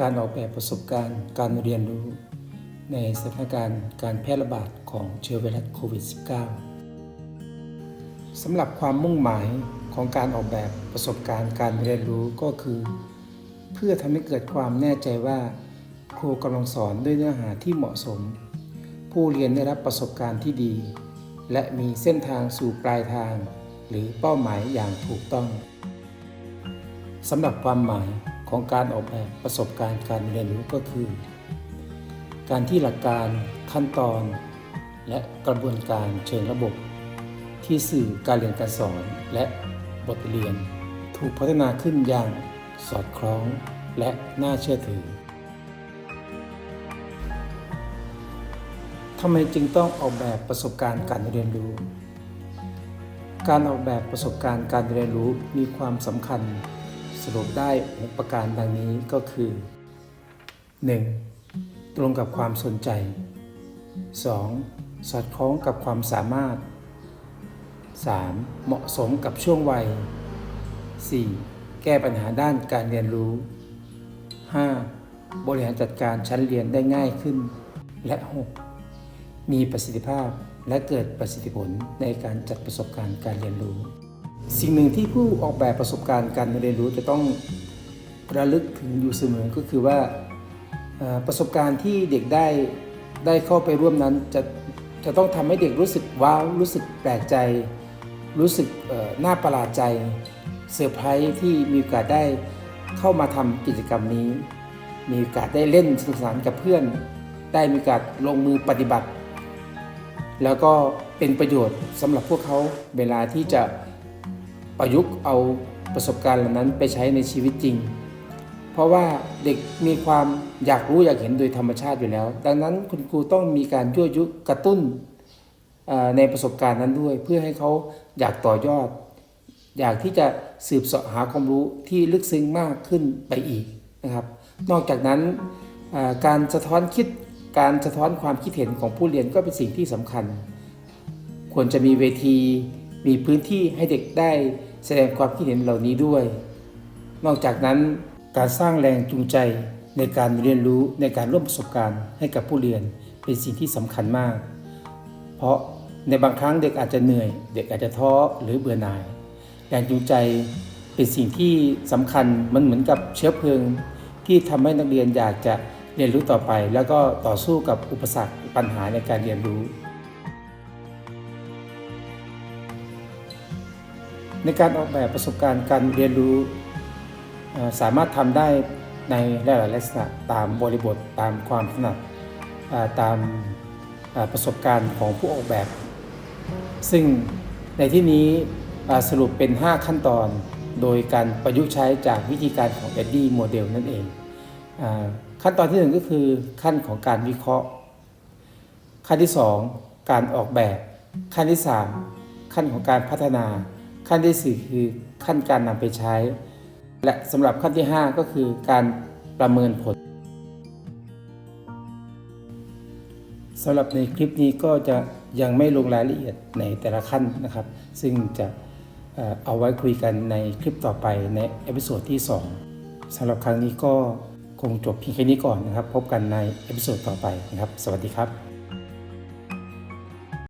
การออกแบบประสบการณ์การเรียนรู้ ในสถานการณ์การแพร่ระบาดของเชื้อไวรัสโควิด -19 สำหรับความมุ่งหมายของการออกแบบประสบการณ์การเรียนรู้ก็คือ เพื่อทำให้เกิดความแน่ใจว่า ครูกำลังสอนด้วยเนื้อหาที่เหมาะสม ผู้เรียนได้รับประสบการณ์ที่ดี และมีเส้นทางสู่ปลายทาง หรือเป้าหมายอย่างถูกต้องสำหรับความหมาย ของการออกแบบประสบการณ์การเรียนรู้ก็คือ การที่หลักการขั้นตอน และกระบวนการเชิงระบบ ที่สื่อการเรียนการสอนและบทเรียน ถูกพัฒนาขึ้นอย่างสอดคล้องและน่าเชื่อถือทำไมจึงต้องออกแบบประสบการณ์การเรียนรู้ การออกแบบประสบการณ์การเรียนรู้มีความสำคัญ สรุปได้ 6 ประการดังนี้ก็คือ 1. ตรงกับความสนใจ 2. สอดคล้องกับความสามารถ 3. เหมาะสมกับช่วงวัย 4. แก้ปัญหาด้านการเรียนรู้ 5. บริหารจัดการชั้นเรียนได้ง่ายขึ้น และ 6. มีประสิทธิภาพและเกิดประสิทธิผลในการจัดประสบการณ์การเรียนรู้ สิ่งหนึ่งที่ผู้ออกแบบประสบการณ์การเรียนรู้จะต้องระลึกถึงอยู่เสมอก็คือว่าประสบการณ์ที่เด็กได้ได้เข้าไปร่วมนั้นจะจะต้องทำให้เด็กรู้สึกว้าวรู้สึกแปลกใจ รู้สึกน่าประหลาดใจเซอร์ไพรส์ที่มีโอกาสได้เข้ามาทำกิจกรรมนี้ มีโอกาสได้เล่นสนุกสนานกับเพื่อน ได้มีโอกาสลงมือปฏิบัติ แล้วก็เป็นประโยชน์สำหรับพวกเขาเวลาที่จะ ประยุกต์เอาประสบการณ์เหล่านั้นไปใช้ในชีวิตจริง เพราะว่าเด็กมีความอยากรู้อยากเห็นโดยธรรมชาติอยู่แล้ว ดังนั้นคุณครูต้องมีการยั่วยุกระตุ้นในประสบการณ์นั้นด้วย เพื่อให้เขาอยากต่อยอด อยากที่จะสืบเสาะหาความรู้ที่ลึกซึ้งมากขึ้นไปอีกนะครับ นอกจากนั้นการสะท้อนคิดการสะท้อนความคิดเห็นของผู้เรียนก็เป็นสิ่งที่สำคัญ ควรจะมีเวที มีพื้นที่ให้เด็กได้แสดงความคิดเห็นเหล่านี้ด้วย นอกจากนั้นการสร้างแรงจูงใจในการเรียนรู้ในการร่วมประสบการณ์ให้กับผู้เรียนเป็นสิ่งที่สำคัญมาก เพราะในบางครั้งเด็กอาจจะเหนื่อย เด็กอาจจะท้อหรือเบื่อหน่าย แรงจูงใจเป็นสิ่งที่สำคัญมันเหมือนกับเชื้อเพลิง ที่ทำให้นักเรียนอยากจะเรียนรู้ต่อไป แล้วก็ต่อสู้กับอุปสรรคปัญหาในการเรียนรู้ ในการออกแบบประสบการณ์การเรียนรู้สามารถทำได้ในหลายๆลักษณะตามบริบทตามความถนัดตามประสบการณ์ของผู้ออกแบบ ซึ่งในที่นี้สรุปเป็น 5 ขั้นตอน โดยการประยุกต์ใช้จากวิธีการของ e d die โมเดลนั่นเองอขั้นตอนที่ 1 ก็คือขั้นของการวิเคราะห์ ขั้นที่ 2 การออกแบบ ขั้นที่ 3 ขั้นของการพัฒนา ขั้นที่ 4 คือขั้นการนำไปใช้ และสำหรับขั้นที่ 5 ก็คือการประเมินผลสำหรับในคลิปนี้ก็จะยังไม่ลงรายละเอียดในแต่ละขั้นนะครับ ซึ่งจะเอาไว้คุยกันในคลิปต่อไปในเอพิโซดที่ 2สำหรับครั้งนี้ก็คงจบเพียงแค่นี้ก่อนนะครับ พบกันในเอพิโซดต่อไปนะครับ สวัสดีครับ